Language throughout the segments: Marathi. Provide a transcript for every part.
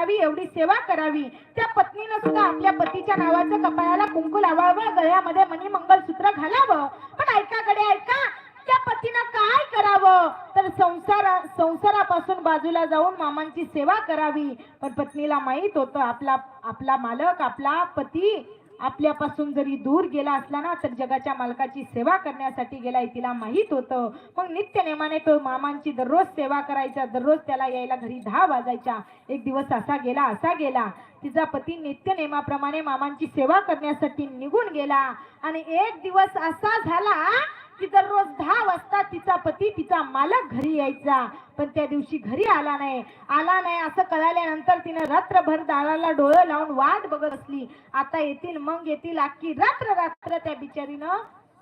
करावी एवढी सेवा करावी. त्या पत्नीनं सुद्धा आपल्या पतीच्या नावाचं कपाळाला कुंकू लावावं गळ्यामध्ये मनी मंगलसूत्र घालावं. पण ऐका कडे ऐका. त्या पतीनं काय करावं? तर संसारा संसारापासून बाजूला जाऊन मामांची सेवा करावी. पण पत्नीला माहीत होतं आपला आपला मालक आपला पती आपल्यापासून जरी दूर गेला असला ना तर जगाच्या मालकाची सेवा करण्यासाठी गेलाय तिला माहीत होतं. मग नित्य नेमाने तो मामांची दररोज सेवा करायचा दररोज त्याला यायला घरी दहा वाजायच्या एक दिवस असा गेला असा गेला. तिचा पती नित्य नेमाप्रमाणे मामांची सेवा करण्यासाठी निघून गेला. आणि एक दिवस असा झाला की दररोज दहा वाजता तिचा पती तिचा मालक घरी यायचा. पण त्या दिवशी घरी आला नाही. आला नाही असं कळाल्यानंतर तिने रात्रभर दाराला डोळं लावून वाट बघत असली आता येतील मग येतील अख्खी रात्र रात्र त्या बिचारीनं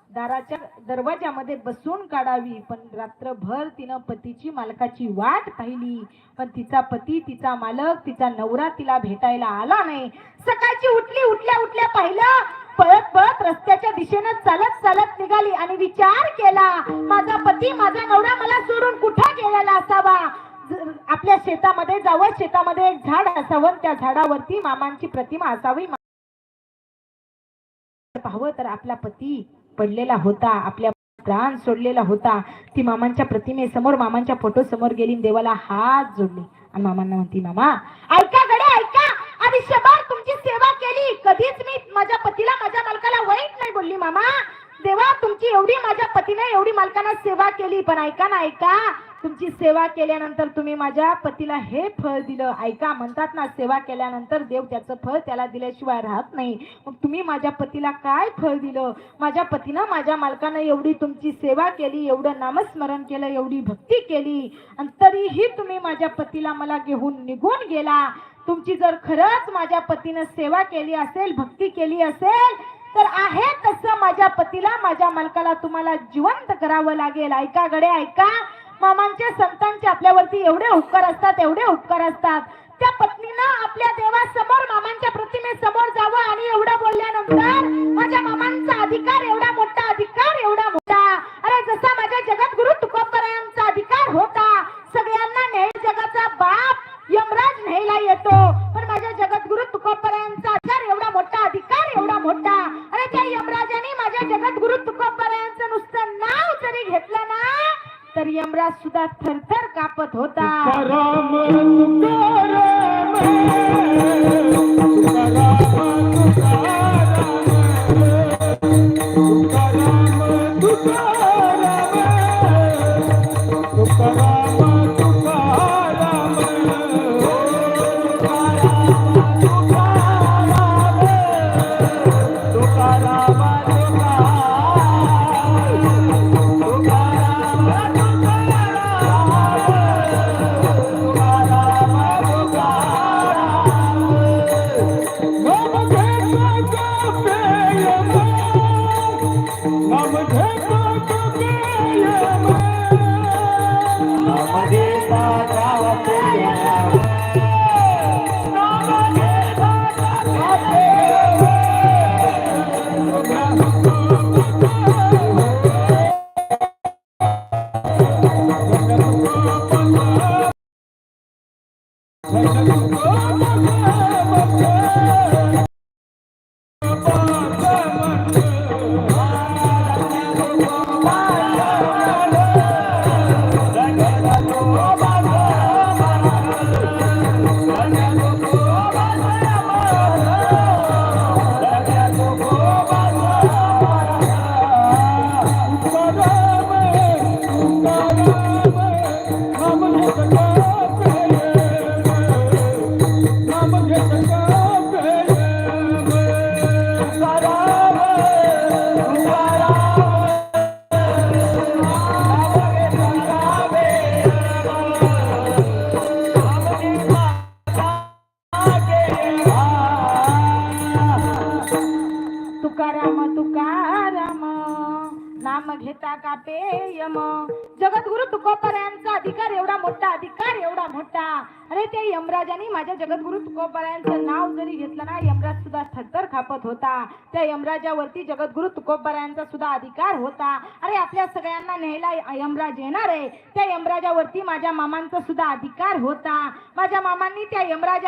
दाराच्या दरवाजामध्ये बसून काढावी. पण रात्रभर तिनं पतीची मालकाची वाट पाहिली. पण तिचा पती तिचा मालक तिचा नवरा तिला भेटायला आला नाही. सकाळची उठली उठल्या उठल्या पाहिलं. पळत पळत रस्त्याच्या दिशेनं चालत चालत निघाली आणि विचार केला माझा पती माझा नवरा मला सोडून कुठे गेलेला असावा? आपल्या शेतामध्ये जावं शेतामध्ये एक झाड असावं त्या झाडावरती मामांची प्रतिमा असावी. पाहावं तर आपला पती पडलेला होता आपल्या प्राण सोडलेला होता. ती मामांच्या प्रतिमेसमोर मामांच्या फोटो समोर गेली देवाला हात जोडले. आणि मामांना म्हणती मामा ऐका गडे ऐका. आयुष्यभर तुमची सेवा केली. कधीच मी माझ्या पतीला माझ्या मालकाला वाईट नाही बोलली मामा. देवा तुमची एवढी माझ्या पतीने एवढी मालकांना सेवा केली. पण ऐका ना ऐका. तुमची सेवा केल्यानंतर तुम्ही माझ्या पतीला हे फळ दिलं. ऐका म्हणतात ना सेवा केल्यानंतर देव त्याचं फळ त्याला दिल्याशिवाय राहत नाही. मग तुम्ही माझ्या पतीला काय फळ दिलं? माझ्या पतीनं माझ्या मालकानं एवढी तुमची सेवा केली एवढं नामस्मरण केलं एवढी भक्ती केली आणि तरीही तुम्ही माझ्या पतीला मला घेऊन निघून गेला. तुमची जर खरंच माझ्या पतीनं सेवा केली असेल भक्ती केली असेल तर आहे तसं माझ्या पतीला माझ्या मालकाला तुम्हाला जिवंत करावं लागेल. ऐका गडे ऐका. मामांच्या संतांचे आपल्यावरती एवढे उपकार असतात एवढे उपकार असतात. त्या पत्नीनं आपल्या देवासमोर मामांच्या प्रतिमेसमोर जावं आणि एवढं बोलल्यानंतर माझ्या मामांचा अधिकार एवढा अधिकार तर यमराज सुद्धा थरथर कापत होता. राम तुकाराम तुकाराम. मजेदार नाम घेता का पेयम? जगद्गुरु तुकोबरायांचा अधिकार एवढा मोठा अधिकार एवढा मोठा. अरे त्या यमराजाने माझ्या जगद्गुरु तुकोबरायांचं नाव जरी घेतलं ना यमराज सुद्धा थरथर खापत होता. त्या यमराजावरती जगद्गुरु तुकोबरायांचा सुद्धा अधिकार होता. अरे आपल्या सगळ्यांना न्यायला यमराज येणार आहे. त्या यमराजावरती माझ्या मामांचा सुद्धा अधिकार होता. माझ्या मामांनी त्या यमराजा